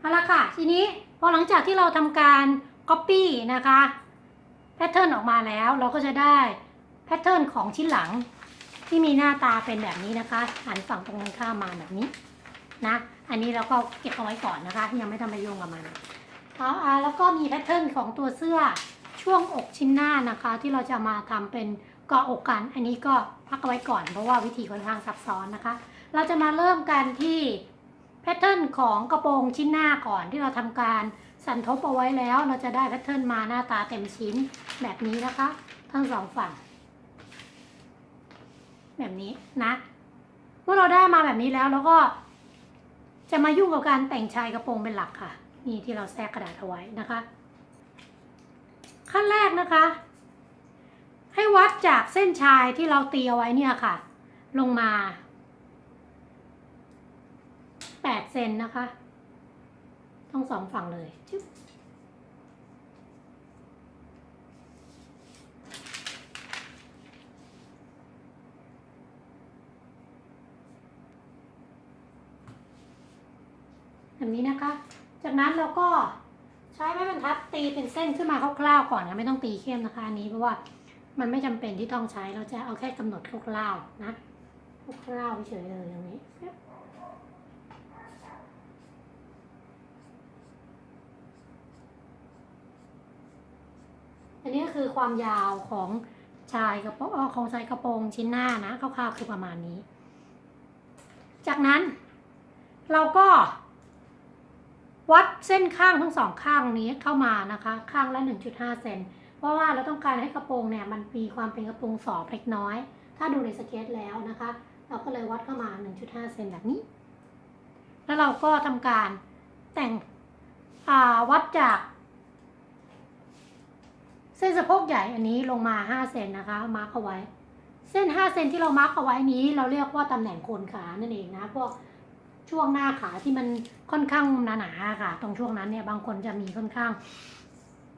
เอาละค่ะ ทีนี้พอหลังจากที่เราทำการ Copy นะคะแพทเทิร์นออกมาแล้วเราก็จะได้แพทเทิร์นของชิ้นหลังที่มีหน้าตาเป็นแบบนี้นะคะหันฝั่งตรงกันข้ามมาแบบนี้นะอันนี้เราก็เก็บเอาไว้ก่อนนะคะ ยังไม่ทำประโยงกับมันเอาอ่าแล้วก็มีแพทเทิร์นของตัวเสื้อช่วงอกชิ้นหน้านะคะ ที่เราจะมาทำเป็นเกาะอกกัน อันนี้ก็พักเอาไว้ก่อนเพราะว่าวิธีค่อนข้างซับซ้อนนะคะ เราจะมาเริ่มกันที่ แพทเทิร์นของกระโปรงชิ้นหน้าก่อนที่เราทำการสันทบเอาไว้แล้ว เราจะได้แพทเทิร์นมาหน้าตาเต็มชิ้นแบบนี้นะคะ ทั้งสองฝั่ง แบบนี้นะ เมื่อเราได้มาแบบนี้แล้วเราก็ จะมายุ่งกับการแต่งชายกระโปรงเป็นหลักค่ะ นี่ที่เราแทรกกระดาษเอาไว้นะคะ ขั้นแรกนะคะ ให้วัดจากเส้นชายที่เราตีเอาไว้เนี่ยค่ะ ลงมา 8เซนนะคะ ทั้งสองฝั่งเลยจึ๊บแบบนี้นะคะ จากนั้นเราก็ใช้ไม้บรรทัดตีเป็นเส้นขึ้นมาคร่าวๆก่อนนะไม่ต้องตีเข้มนะคะอันนี้เพราะว่ามันไม่จำเป็นที่ต้องใช้เราจะเอาแค่กำหนดคร่าวๆนะคร่าวๆเฉยๆเลยอย่างนี้ อันนี้ก็ คือความยาวของชายกระโปรงของชายกระโปรงชิ้นหน้านะคร่าวๆคือประมาณนี้ จากนั้นเราก็ วัดเส้นข้างทั้งสองข้างนี้เข้ามานะคะ ข้างละ 1.5 เซนเพราะว่าเราต้องการให้กระโปรงเนี่ยมันมีความเป็นกระโปรงสอบเล็กน้อย ถ้าดูในสเก็ตแล้วนะคะ เราก็เลยวัดเข้ามา 1.5 เซนแบบนี้ แล้วเราก็ทำการแต่งวัดจาก เส้นสะโพกใหญ่อันนี้ลงมา5เซนนะคะ มาร์กเอาไว้ เส้น5เซนที่เรามาร์กเอาไว้นี้ เราเรียกว่าตำแหน่งโคนขานั่นเองนะพวกช่วงหน้าขาที่มันค่อนข้างหนาๆค่ะ ตรงช่วงนั้นเนี่ยบางคนจะมีค่อนข้าง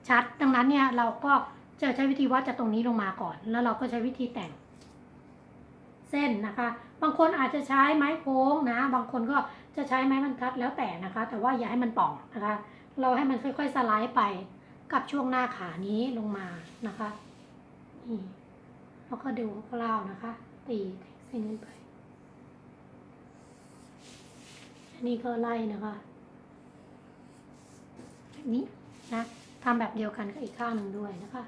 ชัด ดังนั้นเนี่ยเราก็จะใช้วิธีวัดจากตรงนี้ลงมาก่อน แล้วเราก็ใช้วิธีแต่ง เส้นนะคะ บางคนอาจจะใช้ไม้โค้งนะ บางคนก็จะใช้ไม้บรรทัดแล้วแต่นะคะ แต่ว่าอย่าให้มันป่องนะคะ เราให้มันค่อย ๆ สไลด์ไป กับช่วงหน้าขานี้ลงมานะคะนี่แล้วก็ดูกล่าวนะคะ ตีเส้นขึ้ไปอันนี้ก็ไล่นะคะแบบนี้นะทำแบบเดียวกันกับอีกข้างหนึ่งด้วยนะคะ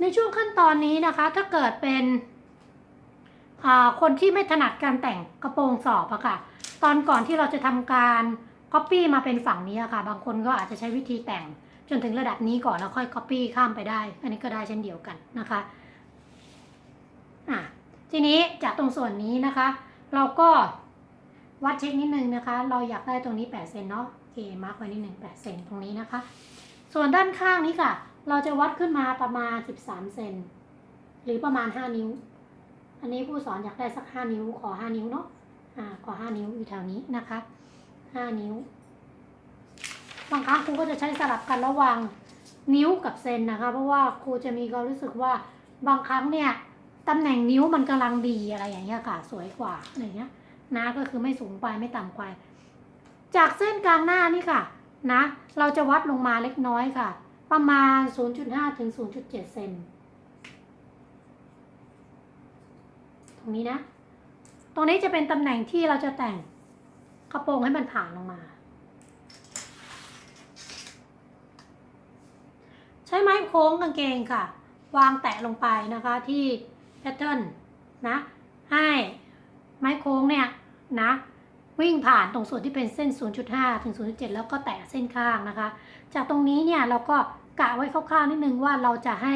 ในช่วงขั้นตอนนี้นะคะ ถ้าเกิดเป็นคนที่ไม่ถนัดการแต่งกระโปรงสอบอะค่ะ ตอนก่อนที่เราจะทำการ Copy มาเป็นฝั่งนี้อะค่ะ บางคนก็อาจจะใช้วิธีแต่งจนถึงระดับนี้ก่อนแล้วค่อย Copy ข้ามไปได้ อันนี้ก็ได้เช่นเดียวกันนะคะอะทีนี้จากตรงส่วนนี้นะคะ เราก็วัดเช็คนิดนึงนะคะ เราอยากได้ตรงนี้8เซนเนาะโอเคมาร์กไว้นิดหนึ่ง8เซนตรงนี้นะคะ ส่วนด้านข้างนี้ค่ะ เราจะวัดขึ้นมาประมาณ 13 เซนหรือประมาณ 5 นิ้ว อันนี้ผู้สอนอยากได้สัก 5 นิ้ว ขอ 5 นิ้วเนาะอ่าขอ 5 นิ้วอยู่แถวนี้นะคะ 5 นิ้ว บางครั้งครูก็จะใช้สลับกันระหว่างนิ้วกับเซนนะคะ เพราะว่าครูจะมีความรู้สึกว่าบางครั้งเนี่ยตำแหน่งนิ้วมันกำลังดีอะไรอย่างเงี้ยค่ะ สวยกว่าอะไรเงี้ยนะก็คือไม่สูงไปไม่ต่ำไปจากเส้นกลางหน้านี่ค่ะ นะ เราจะวัดลงมาเล็กน้อยค่ะ ประมาณ 0.5 ถึง 0.7 เซน ตรงนี้นะ ตรงนี้จะเป็นตำแหน่งที่เราจะแต่งกระโปรงให้มันผ่านลงมา ใช้ไม้โค้งกางเกงค่ะ วางแตะลงไปนะคะที่แพทเทิร์นนะ ให้ไม้โค้งเนี่ยนะ วิ่งผ่านตรงส่วนที่เป็นเส้น 0.5 ถึง 0.7 แล้วก็แตะเส้นข้างนะคะ จากตรงนี้เนี่ยเราก็กะไว้คร่าวๆนิดนึงว่าเราจะให้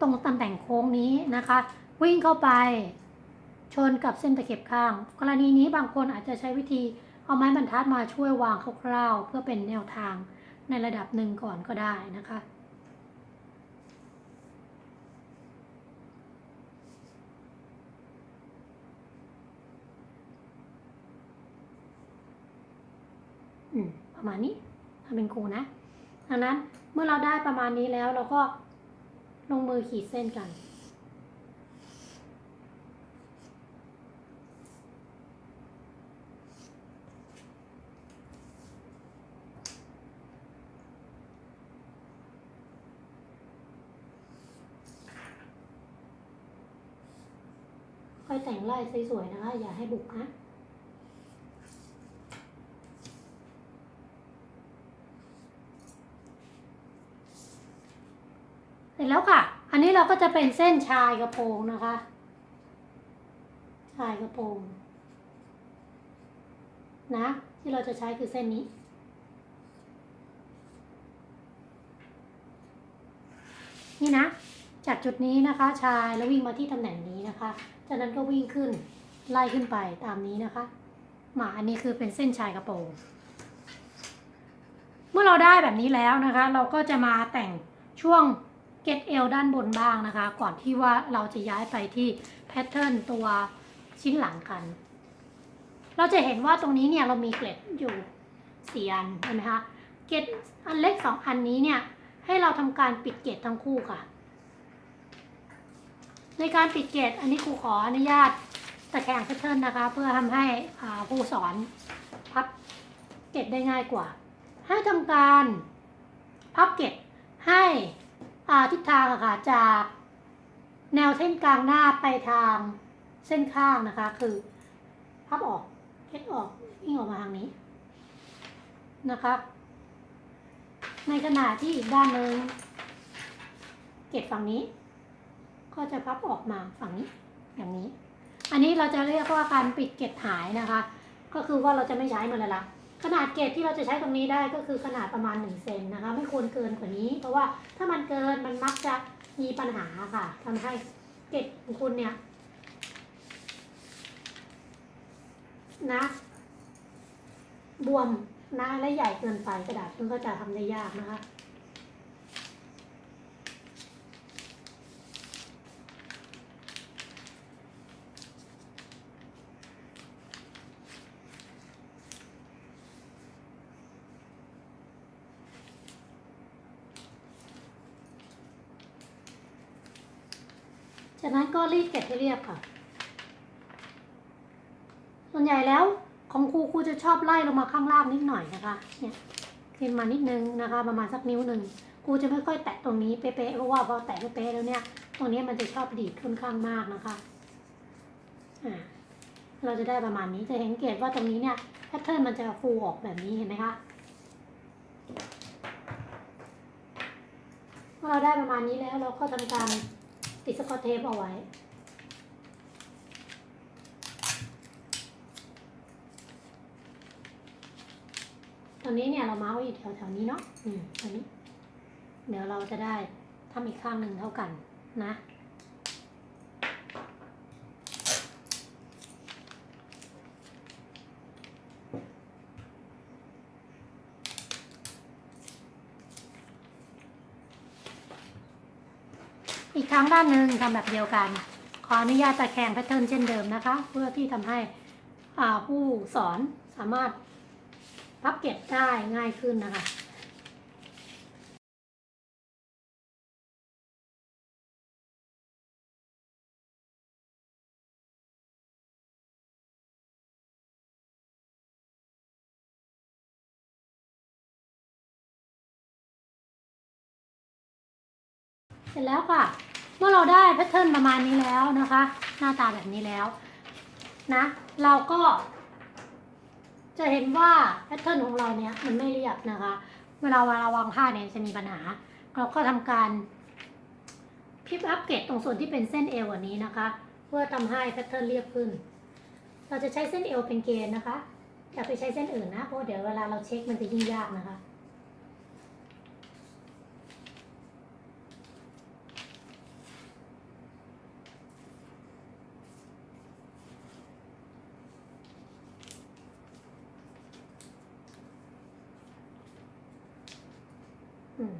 ตรงตำแหน่งโค้งนี้นะคะ วิ่งเข้าไปชนกับเส้นตะเข็บข้าง กรณีนี้บางคนอาจจะใช้วิธีเอาไม้บรรทัดมาช่วยวางคร่าวๆ เพื่อเป็นแนวทางในระดับหนึ่งก่อนก็ได้นะคะ ประมาณนี้ทำเป็นครูนะดังนั้นเมื่อเราได้ประมาณนี้แล้วเราก็ลงมือขีดเส้นกัน ค่อยแต่งไล่สวยๆนะคะ อย่าให้บุกนะ เสร็จ แล้วค่ะ อันนี้เราก็จะเป็นเส้นชายกระโปรงนะคะ ชายกระโปรง นะ ที่เราจะใช้คือเส้นนี้ นี่นะ จากจุดนี้นะคะ ชายแล้ววิ่งมาที่ตำแหน่งนี้นะคะ จากนั้นก็วิ่งขึ้นไล่ขึ้นไปตามนี้นะคะ มาอันนี้คือเป็นเส้นชายกระโปรง เมื่อเราได้แบบนี้แล้วนะคะ เราก็จะมาแต่งช่วง เก็ตเอวด้านบนบ้างนะคะ ก่อนที่ว่าเราจะย้ายไปที่แพทเทิร์นตัวชิ้นหลังกัน เราจะเห็นว่าตรงนี้เนี่ยเรามีเกล็ดอยู่สี่อันเห็นไหมคะ เกล็ดอันเล็กสองอันนี้เนี่ย ให้เราทำการปิดเกล็ดทั้งคู่ค่ะ ในการปิดเกตอันนี้ครูขออนุญาตตะแคงแพทเทิร์นนะคะ เพื่อทำให้ผู้สอนพับเกตได้ง่ายกว่า ให้ทำการพับเกตให้ ทิศทางอะค่ะจากแนวเส้นกลางหน้าไปทางเส้นข้างนะคะ คือพับออกเก็ตออกวิ่งออกมาทางนี้นะคะในขณะที่อีกด้านหนึ่งเกตฝั่งนี้ ก็จะพับออกมาฝั่งนี้อย่างนี้ อันนี้เราจะเรียกว่าการปิดเกล็ดหายนะคะ ก็คือว่าเราจะไม่ใช้มันแล้วละ ขนาดเกล็ดที่เราจะใช้ตรงนี้ได้ก็คือขนาดประมาณ1เซนนะคะ ไม่ควรเกินกว่านี้ เพราะว่าถ้ามันเกินมันมักจะมีปัญหาค่ะทำให้เกล็ดของคุณเนี่ยนะบวมนะและใหญ่เกินไปกระดาษมันก็จะทำได้ยากนะคะ จากนั้นก็รีดเก็บให้เรียบค่ะ ส่วนใหญ่แล้วของครูครูจะชอบไล่ลงมาข้างล่างนิดหน่อยนะคะ เนี่ยขึ้นมานิดนึงนะคะ ประมาณสักนิ้วหนึ่งครูจะไม่ค่อยแตะตรงนี้เป๊ะๆเพราะว่าพอแตะเป๊ะๆแล้วเนี่ย ตรงนี้มันจะชอบดีดค่อนข้างมากนะคะอ่าเราจะได้ประมาณนี้จะเห็นเกตว่าตรงนี้เนี่ยแพทเทิร์นมันจะฟูออกแบบนี้เห็นไหมคะเมื่อเราได้ประมาณนี้แล้วเราก็ทำการ ติดสกอตเทปเอาไว้ ตอนนี้เนี่ยเราเมาส์อยู่แถวๆนี้เนาะ อืมตอนนี้ เดี๋ยวเราจะได้ทำอีกข้างหนึ่งเท่ากันนะ ทั้งด้านหนึ่งทำแบบเดียวกัน ขออนุญาตตะแคงแพทเทิร์นเช่นเดิมนะคะ เพื่อที่ทำให้อ่าผู้สอนสามารถพับเก็บได้ง่ายขึ้นนะคะเสร็จแล้วค่ะ เมื่อเราได้แพทเทิร์นประมาณนี้แล้วนะคะ หน้าตาแบบนี้แล้วนะ เราก็ จะเห็นว่าแพทเทิร์นของเราเนี่ยมันไม่เรียบนะคะ เวลาเวลาวางผ้าเนี่ยจะมีปัญหา เราก็ทำการพิมพ์อัปเกรดตรงส่วนที่เป็นเส้นเอวอันนี้นะคะ เพื่อทำให้แพทเทิร์นเรียบขึ้น เราจะใช้เส้นเอวเป็นเกณฑ์นะคะอย่าไปใช้เส้นอื่นนะเพราะเดี๋ยวเวลาเราเช็คมันจะยิ่งยากนะคะ อืม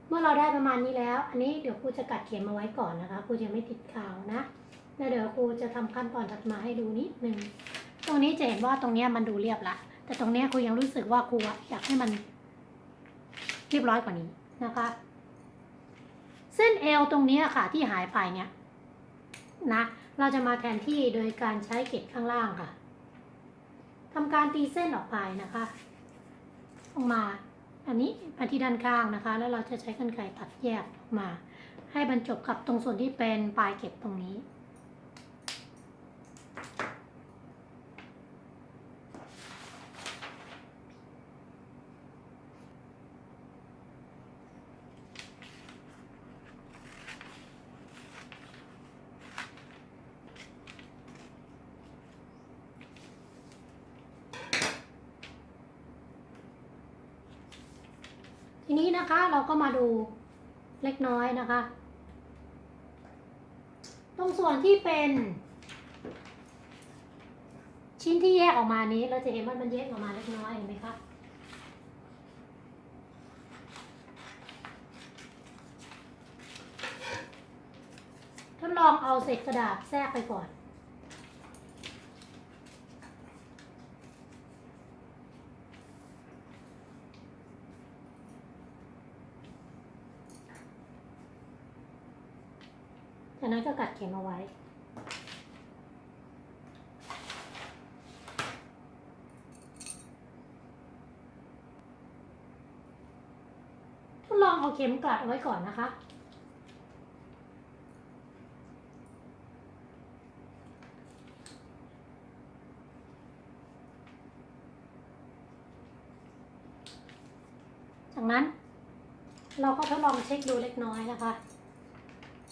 เมื่อเราได้ประมาณนี้แล้ว อันนี้เดี๋ยวครูจะกัดเขียนมาไว้ก่อนนะคะครูจะไม่ติดข่าวนะแล้วเดี๋ยวครูจะทำขั้นตอนถัดมาให้ดูนิดนึงตรงนี้จะเห็นว่าตรงนี้มันดูเรียบละ แต่ตรงนี้ครูยังรู้สึกว่าครูอยากให้มัน เรียบร้อยกว่านี้นะคะ เส้นเอวตรงนี้ค่ะที่หายไปเนี่ยนะเราจะมาแทนที่โดยการใช้เกล็ดข้างล่างค่ะทำการตีเส้นออกไปนะคะ ออกมา อันนี้มาที่ด้านข้างนะคะ แล้วเราจะใช้กรรไกรตัดแยกออกมา ให้บรรจบกับตรงส่วนที่เป็นปลายเก็บตรงนี้ ทีนี้นะคะเราก็มาดูเล็กน้อยนะคะ ตรงส่วนที่เป็น ชิ้นที่แยกออกมานี้เราจะเห็นว่ามันแยกออกมาเล็กน้อยเห็นไหมคะทดลองเอาเศษกระดาษแทรกไปก่อน นั้นก็กัดเข็มเอาไว้ ทดลองเอาเข็มกลัดเอาไว้ก่อนนะคะ จากนั้นเราก็ทดลองเช็คดูเล็กน้อยนะคะ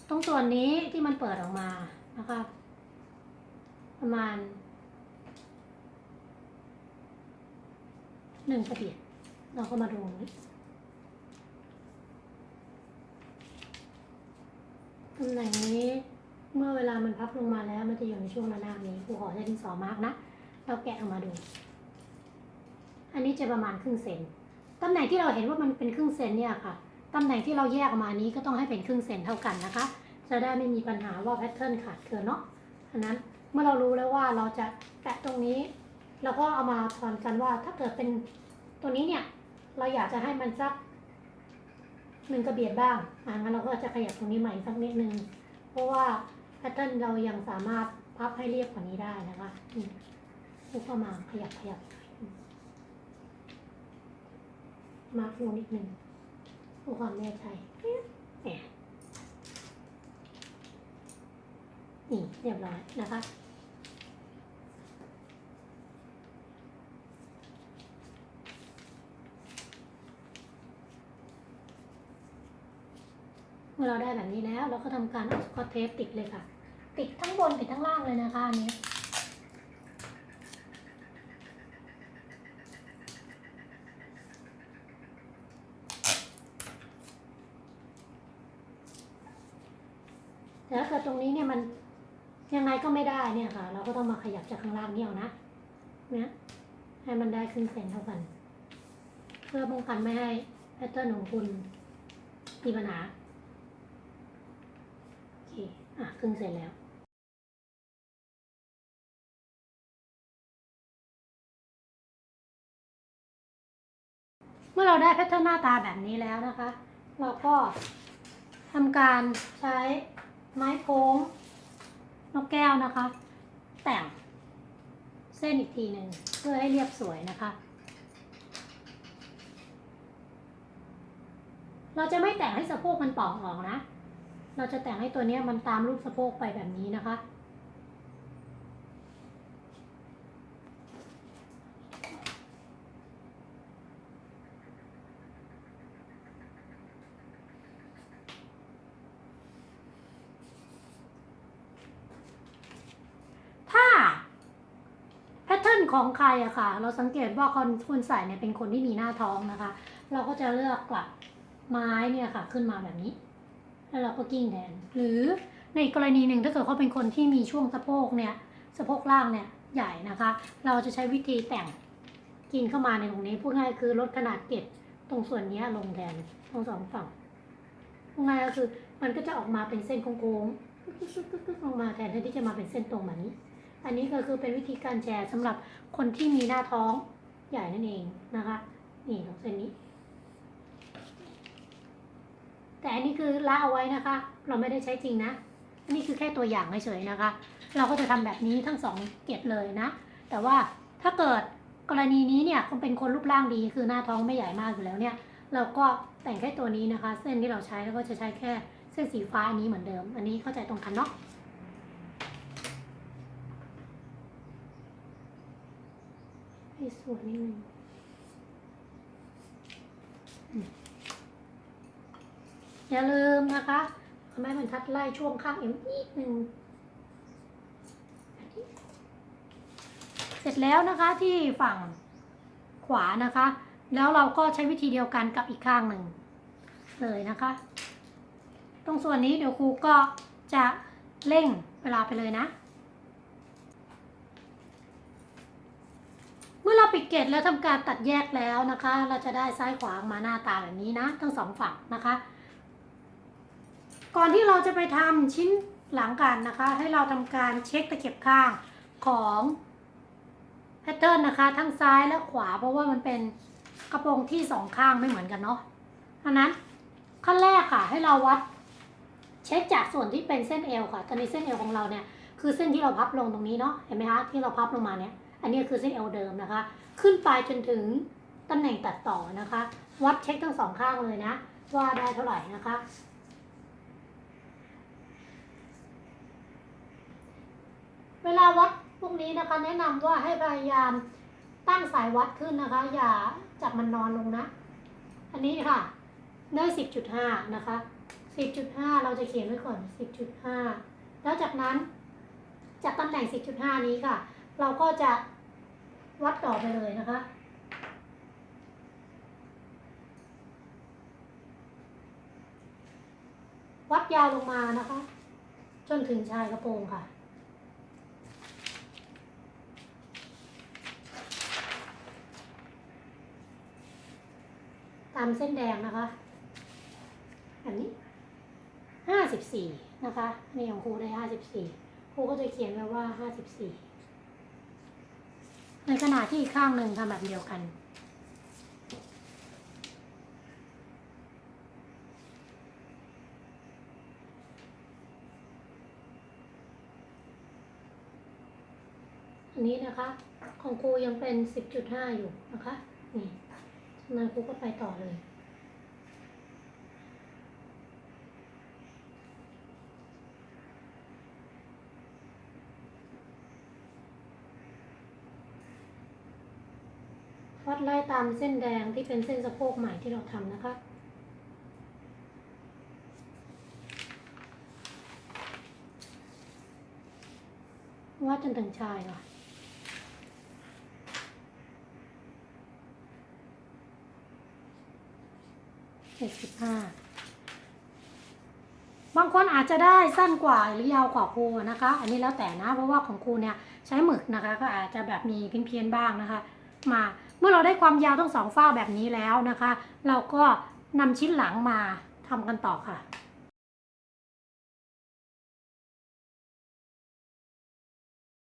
ตรงส่วนนี้ที่มันเปิดออกมานะคะประมาณหนึ่งกระเบียดเราก็มาดูตรงนี้ตำแหน่งนี้เมื่อเวลามันพับลงมาแล้วมันจะอยู่ในช่วงระนาบนี้ครูขอใช้ดินสอมาร์กนะเราแกะออกมาดู อันนี้จะประมาณครึ่งเซนตำแหน่งที่เราเห็นว่ามันเป็นครึ่งเซนเนี่ยค่ะตำแหน่งที่เราแยกออกมานี้ก็ต้องให้เป็นครึ่งเซนเท่ากันนะคะ จะได้ไม่มีปัญหาว่าแพทเทิร์นขาดเกินเนาะอันนั้นเมื่อเรารู้แล้วว่าเราจะแตะตรงนี้เราก็เอามาทอนกันว่าถ้าเกิดเป็นตัวนี้เนี่ย เราอยากจะให้มันสักหนึ่งกระเบียดบ้างอ่างั้นเราก็จะขยับตรงนี้ใหม่สักนิดนึง เพราะว่าแพทเทิร์นเรายังสามารถพับให้เรียบกว่านี้ได้นะคะอืมลูกก็มาขยับขยับ มาร์กลงนิดนึงเพื่อความแน่ใจแหม นี่เรียบร้อยนะคะเมื่อเราได้แบบนี้แล้วเราก็ทำการเอาสกอตเทปติดเลยค่ะ ติดทั้งบนติดทั้งล่างเลยนะคะอันนี้แต่ถ้าเกิดตรงนี้เนี่ยมัน ยังไงก็ไม่ได้เนี่ยค่ะ เราก็ต้องมาขยับจากข้างล่างเนี่ยเอานะเนี่ยให้มันได้ครึ่งเซนเท่ากัน เพื่อป้องกันไม่ให้แพทเทิร์นของคุณมีปัญหาโอเคอะครึ่งเซนแล้วเมื่อเราได้แพทเทิร์นหน้าตาแบบนี้แล้วนะคะ เราก็ทำการใช้ไม้โค้ง นกแก้วนะคะ แต่งเส้นอีกทีหนึ่งเพื่อให้เรียบสวยนะคะ เราจะไม่แต่งให้สะโพกมันป่องออกนะ เราจะแต่งให้ตัวนี้มันตามรูปสะโพกไปแบบนี้นะคะ ถ้าแพทเทิร์น ของใครอะค่ะ เราสังเกตว่าคนคนใส่เนี่ยเป็นคนที่มีหน้าท้องนะคะ เราก็จะเลือกกลับไม้เนี่ยค่ะ ขึ้นมาแบบนี้ แล้วเราก็กิ้งแทนหรือในกรณีหนึ่งถ้าเกิดเขาเป็นคนที่มีช่วงสะโพกเนี่ยสะโพกล่างเนี่ยใหญ่นะคะ เราจะใช้วิธีแต่งกินเข้ามาในตรงนี้พูดง่ายคือลดขนาดเกล็ดตรงส่วนนี้ลงแทนทั้งสองฝั่งพูดง่ายก็คือมันก็จะออกมาเป็นเส้นโค้งๆลงมาแทนที่จะมาเป็นเส้นตรงแบบนี้ อันนี้ก็คือเป็นวิธีการแชร์สำหรับคนที่มีหน้าท้องใหญ่นั่นเองนะคะ นี่ตรงเส้นนี้ แต่อันนี้คือละเอาไว้นะคะ เราไม่ได้ใช้จริงนะอันนี้คือแค่ตัวอย่างเฉยๆนะคะ เราก็จะทำแบบนี้ทั้งสองเกล็ดเลยนะ แต่ว่าถ้าเกิดกรณีนี้เนี่ยคุณเป็นคนรูปร่างดีคือหน้าท้องไม่ใหญ่มากอยู่แล้วเนี่ย เราก็แต่งแค่ตัวนี้นะคะ เส้นที่เราใช้แล้วก็จะใช้แค่เส้นสีฟ้าอันนี้เหมือนเดิม อันนี้เข้าใจตรงกันเนาะให้ สวยนิดนึงอย่าลืมนะคะทำให้มันทัดไล่ช่วงข้างเอวนิดนึงเสร็จแล้วนะคะที่ฝั่งขวานะคะ แล้วเราก็ใช้วิธีเดียวกันกับอีกข้างหนึ่งเลยนะคะ ตรงส่วนนี้เดี๋ยวครูก็จะเร่งเวลาไปเลยนะ เมื่อเราปิดเกตแล้วทำการตัดแยกแล้วนะคะ เราจะได้ซ้ายขวาออกมาหน้าตาแบบนี้นะ ทั้งสองฝั่งนะคะ ก่อนที่เราจะไปทำชิ้นหลังกันนะคะ ให้เราทำการเช็คตะเข็บข้างของแพทเทิร์นนะคะ ทั้งซ้ายและขวาเพราะว่ามันเป็นกระโปรงที่สองข้างไม่เหมือนกันเนาะดังนั้นขั้นแรกค่ะ ให้เราวัดเช็คจากส่วนที่เป็นเส้นเอวค่ะ ตอนนี้เส้นเอวของเราเนี่ยคือเส้นที่เราพับลงตรงนี้เนาะเห็นไหมคะที่เราพับลงมาเนี่ย นนี้คือเส้นเอวเดิมนะคะ ขึ้นไปจนถึงตำแหน่งตัดต่อนะคะ วัดเช็คทั้งสองข้างเลยนะ ว่าได้เท่าไหร่นะคะ เวลาวัดพวกนี้นะคะ แนะนำว่าให้พยายามตั้งสายวัดขึ้นนะคะ อย่าจับมันนอนลงนะ อันนี้ค่ะได้สิบจุดห้านะคะสิบจุดห้าเราจะเขียนไว้ก่อนสิบจุดห้าแล้วจากนั้นจากตำแหน่งสิบจุดห้านี้ค่ะ เราก็จะวัดต่อไปเลยนะคะ วัดยาวลงมานะคะ จนถึงชายกระโปรงค่ะตามเส้นแดงนะคะอันนี้ห้าสิบสี่นะคะนี่ของครูได้ห้าสิบสี่ครูก็จะเขียนไว้ว่าห้าสิบสี่ ในขณะที่อีกข้างหนึ่งทำแบบเดียวกัน อันนี้นะคะ ของครูยังเป็น 10.5 อยู่นะคะ นี่จากนั้นครูก็ไปต่อเลย วัด ไล่ตามเส้นแดงที่เป็นเส้นสะโพกใหม่ที่เราทำนะคะวัดจนถึงชายค่ะ เจ็ดสิบห้า บางคนอาจจะได้สั้นกว่าหรือยาวกว่าครูนะคะ อันนี้แล้วแต่นะ เพราะว่าของครูเนี่ย ใช้หมึกนะคะ ก็อาจจะแบบมีเพี้ยนๆบ้างนะคะ มา เมื่อเราได้ความยาวทั้งสองฝ้าแบบนี้แล้วนะคะ เราก็นำชิ้นหลังมาทำกันต่อค่ะ